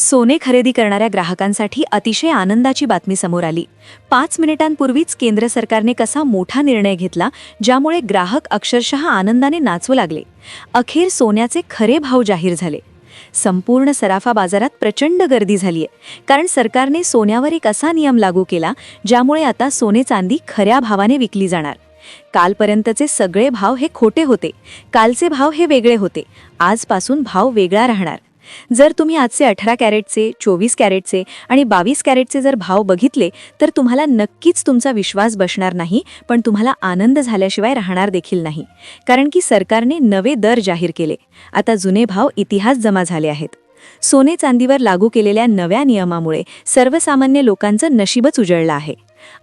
सोने खरेदी करणाऱ्या ग्राहकांसाठी अतिशय आनंदाची बातमी समोर आली. पाच मिनिटांपूर्वीच केंद्र सरकारने कसा मोठा निर्णय घेतला ज्यामुळे ग्राहक अक्षरशः आनंदाने नाचू लागले. अखेर सोन्याचे खरे भाव जाहीर झाले. संपूर्ण सराफा बाजारात प्रचंड गर्दी झालीय. कारण सरकारने सोन्यावर एक असा नियम लागू केला ज्यामुळे आता सोने चांदी खऱ्या भावाने विकली जाणार. कालपर्यंतचे सगळे भाव हे खोटे होते. कालचे भाव हे वेगळे होते. आजपासून भाव वेगळा राहणार. जर तुम्ही आजचे अठरा कॅरेटचे चोवीस कॅरेटचे आणि बावीस कॅरेटचे जर भाव बघितले तर तुम्हाला नक्कीच तुमचा विश्वास बसणार नाही पण तुम्हाला आनंद झाल्याशिवाय राहणार देखील नाही. कारण की सरकारने नवे दर जाहीर केले. आता जुने भाव इतिहास जमा झाले आहेत. सोने चांदीवर लागू केलेल्या नव्या नियमामुळे सर्वसामान्य लोकांचं नशीबच उजळलं आहे.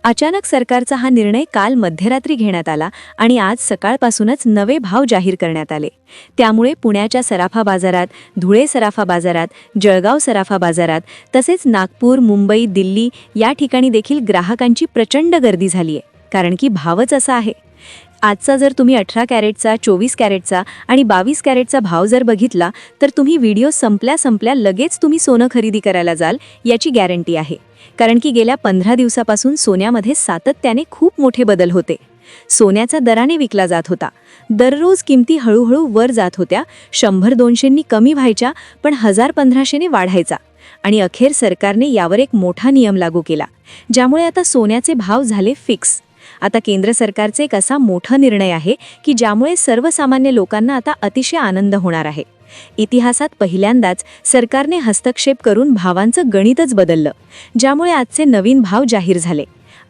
अचानक सरकारचा हा निर्णय काल मध्यरात्री घेण्यात आला आणि आज सकाळपासूनच नवे भाव जाहीर करण्यात आले. त्यामुळे पुण्याच्या सराफा बाजारात धुळे सराफा बाजारात जळगाव सराफा बाजारात तसेच नागपूर मुंबई दिल्ली या ठिकाणी देखील ग्राहकांची प्रचंड गर्दी झाली आहे कारण की भावच असा आहे. आजचा जर तुम्ही अठरा कॅरेटचा चोवीस कॅरेटचा आणि बावीस कॅरेटचा भाव जर बघितला तर तुम्ही व्हिडिओ संपल्या संपल्या लगेच तुम्ही सोनं खरेदी करायला जाल याची गॅरंटी आहे. कारण की गेल्या पंधरा दिवसापासून सोन्यामध्ये सातत्याने खूप मोठे बदल होते. सोन्याचा दराने विकला जात होता. दररोज किमती हळूहळू वर जात होत्या. शंभर दोनशेंनी कमी व्हायच्या पण हजार पंधराशेने वाढायचा. आणि अखेर सरकारने यावर एक मोठा नियम लागू केला ज्यामुळे आता सोन्याचे भाव झाले फिक्स आता केंद्र सरकारचे एक असा मोठा निर्णय आहे की ज्यामुळे सर्वसामान्य लोकांना आता अतिशय आनंद होणार आहे. इतिहासात पहिल्यांदाच सरकारने हस्तक्षेप करून भावांचं गणितच बदललं ज्यामुळे आजचे नवीन भाव जाहीर झाले.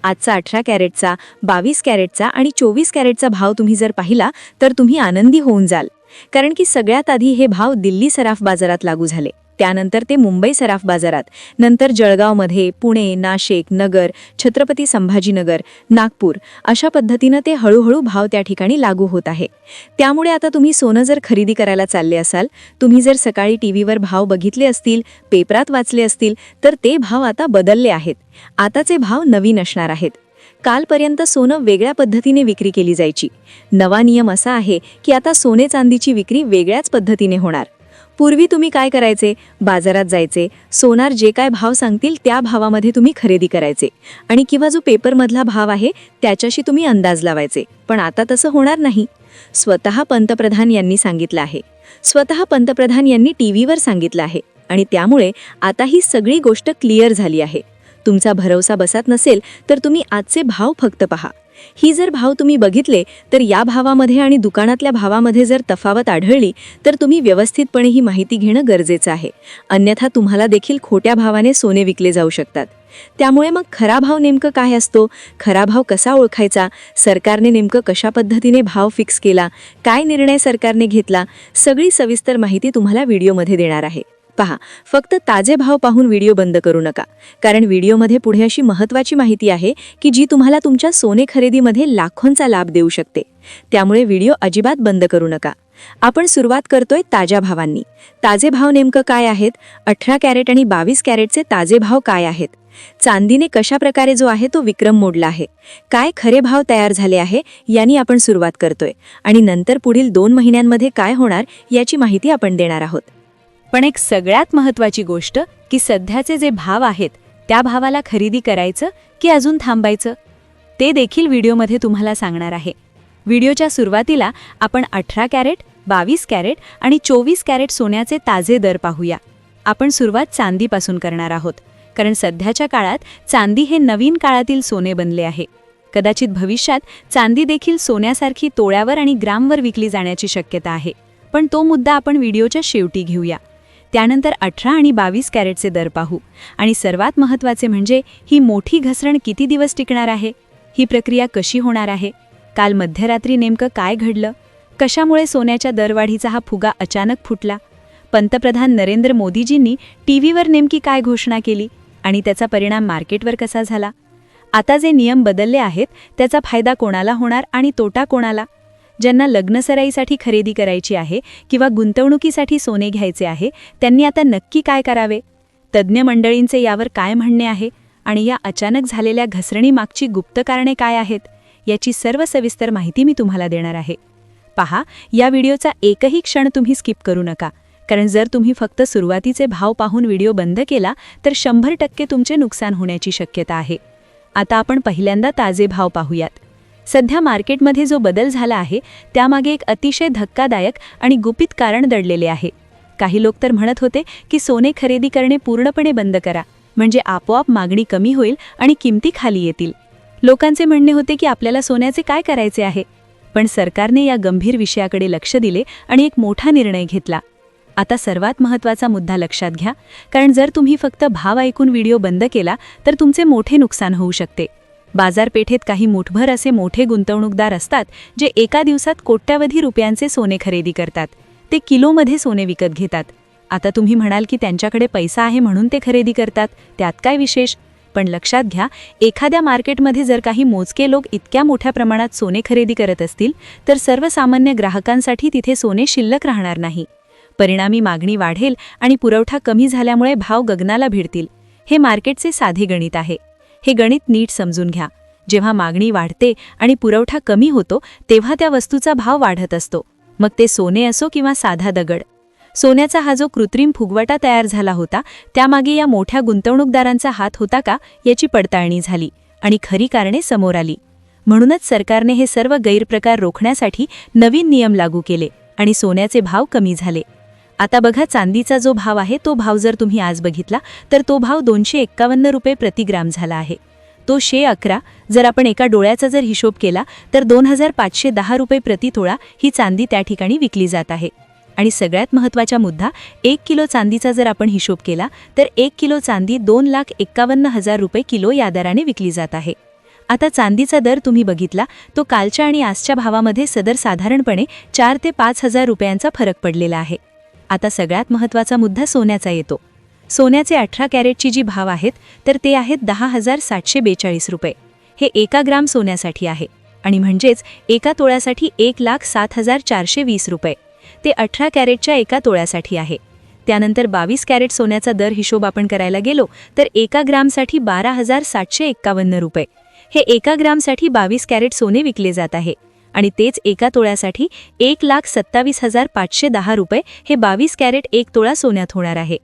आजचा अठरा कॅरेटचा बावीस कॅरेटचा आणि चोवीस कॅरेटचा भाव तुम्ही जर पाहिला तर तुम्ही आनंदी होऊन जाल. कारण की सगळ्यात आधी हे भाव दिल्ली सराफ बाजारात लागू झाले. त्यानंतर ते मुंबई सराफ बाजारात. नंतर जळगावमध्ये पुणे नाशिक नगर छत्रपती संभाजीनगर नागपूर अशा पद्धतीनं ते हळूहळू भाव त्या ठिकाणी लागू होत आहे. त्यामुळे आता तुम्ही सोनं जर खरेदी करायला चालले असाल तुम्ही जर सकाळी टी व्हीवर भाव बघितले असतील पेपरात वाचले असतील तर ते भाव आता बदलले आहेत. आताचे भाव नवीन असणार आहेत. कालपर्यंत सोनं वेगळ्या पद्धतीने विक्री केली जायची. नवा नियम असा आहे की आता सोने चांदीची विक्री वेगळ्याच पद्धतीने होणार. पूर्वी तुम्ही काय करायचे? बाजारात जायचे. सोनार जे काय भाव सांगतील त्या भावामध्ये तुम्ही खरेदी करायचे. आणि किंवा जो पेपरमधला भाव आहे त्याच्याशी तुम्ही अंदाज लावायचे. पण आता तसं होणार नाही. स्वतः पंतप्रधान यांनी सांगितलं आहे. स्वतः पंतप्रधान यांनी टी व्हीवर सांगितलं आहे. आणि त्यामुळे आता ही सगळी गोष्ट क्लिअर झाली आहे. तुमचा भरवसा बसत नसेल तर तुम्ही आजचे भाव फक्त पहा. ही जर भाव तुम्ही बघितले तर या भावामध्ये आणि दुकानातल्या भावामध्ये जर तफावत आढळली तर तुम्ही व्यवस्थितपणे ही माहिती घेणं गरजेचं आहे. अन्यथा तुम्हाला देखील खोट्या भावाने सोने विकले जाऊ शकतात. त्यामुळे मग खरा भाव नेमकं काय असतो? खरा भाव कसा ओळखायचा? सरकारने नेमकं कशा पद्धतीने भाव फिक्स केला? काय निर्णय सरकारने घेतला? सगळी सविस्तर माहिती तुम्हाला व्हिडिओमध्ये देणार आहे. पहा फक्त ताजे भाव पाहून व्हिडिओ बंद करू नका. कारण व्हिडिओमध्ये पुढे अशी महत्त्वाची माहिती आहे की जी तुम्हाला तुमच्या सोने खरेदीमध्ये लाखोंचा लाभ देऊ शकते. त्यामुळे व्हिडिओ अजिबात बंद करू नका. आपण सुरुवात करतोय ताज्या भावांनी. ताजे भाव नेमकं काय आहेत? अठरा कॅरेट आणि बावीस कॅरेटचे ताजे भाव काय आहेत? चांदीने कशा प्रकारे जो आहे तो विक्रम मोडला आहे? काय खरे भाव तयार झाले आहे? यांनी आपण सुरुवात करतोय. आणि नंतर पुढील दोन महिन्यांमध्ये काय होणार याची माहिती आपण देणार आहोत. पण एक सगळ्यात महत्त्वाची गोष्ट की सध्याचे जे भाव आहेत त्या भावाला खरेदी करायचं की अजून थांबायचं? ते देखील व्हिडिओमध्ये तुम्हाला सांगणार आहे. व्हिडिओच्या सुरुवातीला आपण अठरा कॅरेट बावीस कॅरेट आणि चोवीस कॅरेट सोन्याचे ताजे दर पाहूया. आपण सुरुवात चांदीपासून करणार आहोत कारण सध्याच्या काळात चांदी हे नवीन काळातील सोने बनले आहे. कदाचित भविष्यात चांदी देखील सोन्यासारखी तोळ्यावर आणि ग्रामवर विकली जाण्याची शक्यता आहे. पण तो मुद्दा आपण व्हिडिओच्या शेवटी घेऊया. त्यानंतर अठरा आणि बावीस कॅरेटचे दर पाहू. आणि सर्वात महत्त्वाचे म्हणजे ही मोठी घसरण किती दिवस टिकणार आहे? ही प्रक्रिया कशी होणार आहे? काल मध्यरात्री नेमकं काय घडलं? कशामुळे सोन्याच्या दरवाढीचा हा फुगा अचानक फुटला? पंतप्रधान नरेंद्र मोदीजींनी टी व्हीवर नेमकी काय घोषणा केली? आणि त्याचा परिणाम मार्केटवर कसा झाला? आता जे नियम बदलले आहेत त्याचा फायदा कोणाला होणार आणि तोटा कोणाला? ज्यांना लग्नसराईसाठी खरेदी करायची आहे किंवा गुंतवणुकीसाठी सोने घ्यायचे आहे त्यांनी आता नक्की काय करावे? तज्ज्ञ मंडळींचे यावर काय म्हणणे आहे? आणि या अचानक झालेल्या घसरणीमागची गुप्त कारणे काय आहेत? याची सर्व सविस्तर माहिती मी तुम्हाला देणार आहे. पहा या व्हिडिओचा एकही क्षण तुम्ही स्किप करू नका. कारण जर तुम्ही फक्त सुरुवातीचे भाव पाहून व्हिडिओ बंद केला तर शंभर टक्के तुमचे नुकसान होण्याची शक्यता आहे. आता आपण पहिल्यांदा ताजे भाव पाहूयात. सध्या मार्केटमध्ये जो बदल झाला आहे त्यामागे एक अतिशय धक्कादायक आणि गुपित कारण दडलेले आहे. काही लोक तर म्हणत होते की सोने खरेदी करणे पूर्णपणे बंद करा म्हणजे आपोआप मागणी कमी होईल आणि किमती खाली येतील. लोकांचे म्हणणे होते की आपल्याला सोन्याचे काय करायचे आहे? पण सरकारने या गंभीर विषयाकडे लक्ष दिले आणि एक मोठा निर्णय घेतला. आता सर्वात महत्त्वाचा मुद्दा लक्षात घ्या कारण जर तुम्ही फक्त भाव ऐकून व्हिडिओ बंद केला तर तुमचे मोठे नुकसान होऊ शकते. बाजारपेठेत काही मुठभर असे मोठे गुंतवणूकदार असतात जे एका दिवसात कोट्यावधी रुपयांचे सोने खरेदी करतात. ते किलोमध्ये सोने विकत घेतात. आता तुम्ही म्हणाल की त्यांच्याकडे पैसा आहे म्हणून ते खरेदी करतात त्यात काय विशेष? पण लक्षात घ्या एखाद्या मार्केटमध्ये जर काही मोजके लोक इतक्या मोठ्या प्रमाणात सोने खरेदी करत असतील तर सर्वसामान्य ग्राहकांसाठी तिथे सोने शिल्लक राहणार नाही. परिणामी मागणी वाढेल आणि पुरवठा कमी झाल्यामुळे भाव गगनाला भिडतील. हे मार्केटचे साधे गणित आहे. हे गणित नीट समजून घ्या. जेव्हा मागणी वाढते आणि पुरवठा कमी होतो तेव्हा त्या वस्तूचा भाव वाढत असतो. मग ते सोने असो किंवा साधा दगड. सोन्याचा हा जो कृत्रिम फुगवटा तयार झाला होता त्यामागे या मोठ्या गुंतवणूकदारांचा हात होता का याची पडताळणी झाली आणि खरी कारणे समोर आली. म्हणूनच सरकारने हे सर्व गैरप्रकार रोखण्यासाठी नवीन नियम लागू केले आणि सोन्याचे भाव कमी झाले. आता बघा चांदीचा जो भाव आहे तो भाव जर तुम्ही आज बघितला तर तो भाव दोनशे एक्कावन्न रुपये प्रतिग्राम झाला आहे. तो शे अकरा जर आपण एका डोळ्याचा जर हिशोब केला तर दोन हजार पाचशे दहा रुपये प्रतितोळा ही चांदी त्या ठिकाणी विकली जात आहे. आणि सगळ्यात महत्त्वाचा मुद्दा एक किलो चांदीचा जर आपण हिशोब केला तर एक किलो चांदी दोन लाख एक्कावन्न हजार रुपये किलो या दराने विकली जात आहे. आता चांदीचा दर तुम्ही बघितला तो कालच्या आणि आजच्या भावामध्ये सदर साधारणपणे चार ते पाच हजार रुपयांचा फरक पडलेला आहे. आता सगळ्यात महत्त्वाचा मुद्दा सोन्याचा येतो. सोन्याचे अठरा कॅरेटची जी भाव आहेत तर ते आहेत दहा हजार सातशे बेचाळीस रुपये. हे एका ग्राम सोन्यासाठी आहे. आणि म्हणजेच एका तोळ्यासाठी एक लाख सात हजार चारशे वीस रुपये. ते अठरा कॅरेटच्या एका तोळ्यासाठी आहे. त्यानंतर बावीस कॅरेट सोन्याचा दर हिशोब आपण करायला गेलो तर एका ग्रामसाठी बारा हजार सातशे एक्कावन्न रुपये. हे एका ग्रामसाठी बावीस कॅरेट सोने विकले जात आहे. आणि तेच एका तोळ्यासाठी एक लाख सत्तावीस हजार पाचशे दहा रुपये हे बावीस कॅरेट एक तोळा सोन्यात होणार आहे.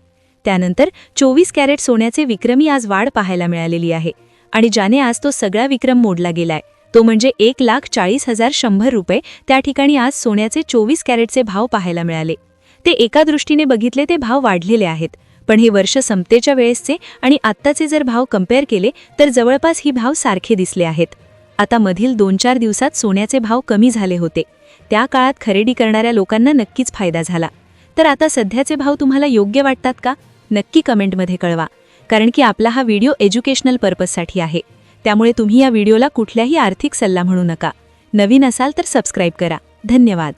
त्यानंतर चोवीस कॅरेट सोन्याचे विक्रमी आज वाढ पाहायला मिळालेली आहे आणि ज्याने आज तो सगळा विक्रम मोडला गेलाय. तो म्हणजे एक लाख चाळीस हजार शंभर रुपये. त्या ठिकाणी आज सोन्याचे चोवीस कॅरेटचे भाव पाहायला मिळाले. ते एका दृष्टीने बघितले ते भाव वाढलेले आहेत. पण हे वर्ष संपतेच्या वेळेसचे आणि आत्ताचे जर भाव कंपेअर केले तर जवळपास ही भाव सारखे दिसले आहेत. आता मधील दोन चार दिवसात सोन्याचे भाव कमी झाले होते. त्या काळात खरेदी करणाऱ्या लोकांना नक्कीच फायदा झाला. तर आता सध्याचे भाव तुम्हाला योग्य वाटतात का? नक्की कमेंटमध्ये कळवा. कारण की आपला हा व्हिडिओ एज्युकेशनल पर्पजसाठी आहे. त्यामुळे तुम्ही या व्हिडिओला कुठल्याही आर्थिक सल्ला म्हणू नका. नवीन असाल तर सबस्क्राईब करा. धन्यवाद.